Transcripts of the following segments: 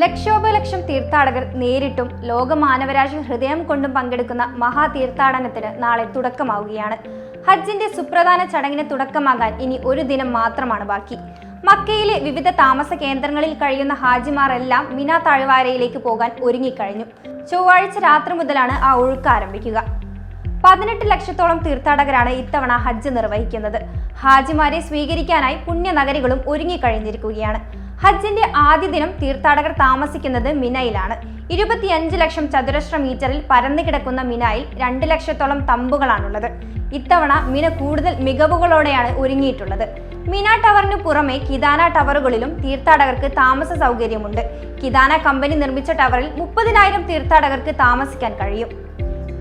ലക്ഷോപലക്ഷം തീർത്ഥാടകർ നേരിട്ടും ലോക മാനവരാശി ഹൃദയം കൊണ്ടും പങ്കെടുക്കുന്ന മഹാതീർത്ഥാടനത്തിന് നാളെ തുടക്കമാവുകയാണ്. ഹജ്ജിന്റെ സുപ്രധാന ചടങ്ങിന് തുടക്കമാകാൻ ഇനി ഒരു ദിനം മാത്രമാണ് ബാക്കി. മക്കയിലെ വിവിധ താമസ കേന്ദ്രങ്ങളിൽ കഴിയുന്ന ഹാജിമാർ എല്ലാം മിന താഴ്വാരയിലേക്ക് പോകാൻ ഒരുങ്ങിക്കഴിഞ്ഞു. ചൊവ്വാഴ്ച രാത്രി മുതലാണ് ആ ഒഴുക്ക് ആരംഭിക്കുക. പതിനെട്ട് ലക്ഷത്തോളം തീർത്ഥാടകരാണ് ഇത്തവണ ഹജ്ജ് നിർവഹിക്കുന്നത്. ഹാജിമാരെ സ്വീകരിക്കാനായി പുണ്യനഗരികളും ഒരുങ്ങിക്കഴിഞ്ഞിരിക്കുകയാണ്. ഹജ്ജിന്റെ ആദ്യ ദിനം തീർത്ഥാടകർ താമസിക്കുന്നത് മിനയിലാണ്. ഇരുപത്തിയഞ്ച് ലക്ഷം ചതുരശ്ര മീറ്ററിൽ പരന്നു കിടക്കുന്ന മിനായിൽ രണ്ട് ലക്ഷത്തോളം തമ്പുകളാണുള്ളത്. ഇത്തവണ മിന കൂടുതൽ മികവുകളോടെയാണ് ഒരുങ്ങിയിട്ടുള്ളത്. മിന ടവറിന് പുറമെ കിദാന ടവറുകളിലും തീർത്ഥാടകർക്ക് താമസ സൗകര്യമുണ്ട്. കിദാന കമ്പനി നിർമ്മിച്ച ടവറിൽ മുപ്പതിനായിരം തീർത്ഥാടകർക്ക് താമസിക്കാൻ കഴിയും.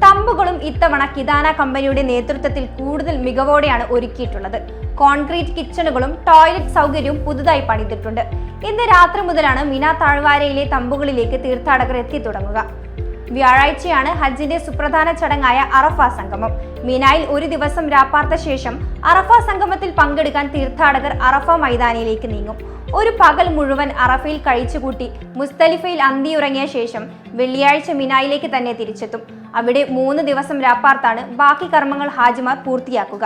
തമ്പുകളും ഇത്തവണ കിദാന കമ്പനിയുടെ നേതൃത്വത്തിൽ കൂടുതൽ മികവോടെയാണ് ഒരുക്കിയിട്ടുള്ളത്. കോൺക്രീറ്റ് കിച്ചണുകളും ടോയ്ലറ്റ് സൗകര്യവും പുതുതായി പണിതിട്ടുണ്ട്. ഇന്ന് രാത്രി മുതലാണ് മിന താഴ്വാരയിലെ തമ്പുകളിലേക്ക് തീർത്ഥാടകർ എത്തി തുടങ്ങുക വ്യാഴാഴ്ചയാണ് ഹജ്ജിന്റെ സുപ്രധാന ചടങ്ങായ അറഫ സംഗമം. മിനായിൽ ഒരു ദിവസം രാപ്പാർത്ത ശേഷം അറഫ സംഗമത്തിൽ പങ്കെടുക്കാൻ തീർത്ഥാടകർ അറഫ മൈതാനിയിലേക്ക് നീങ്ങും. ഒരു പകൽ മുഴുവൻ അറഫയിൽ കഴിച്ചുകൂട്ടി മുസ്തലിഫയിൽ അന്തിയുറങ്ങിയ ശേഷം വെള്ളിയാഴ്ച മിനായിലേക്ക് തന്നെ തിരിച്ചെത്തും. അവിടെ മൂന്ന് ദിവസം രാപ്പാർത്താണ് ബാക്കി കർമ്മങ്ങൾ ഹാജിമാർ പൂർത്തിയാക്കുക.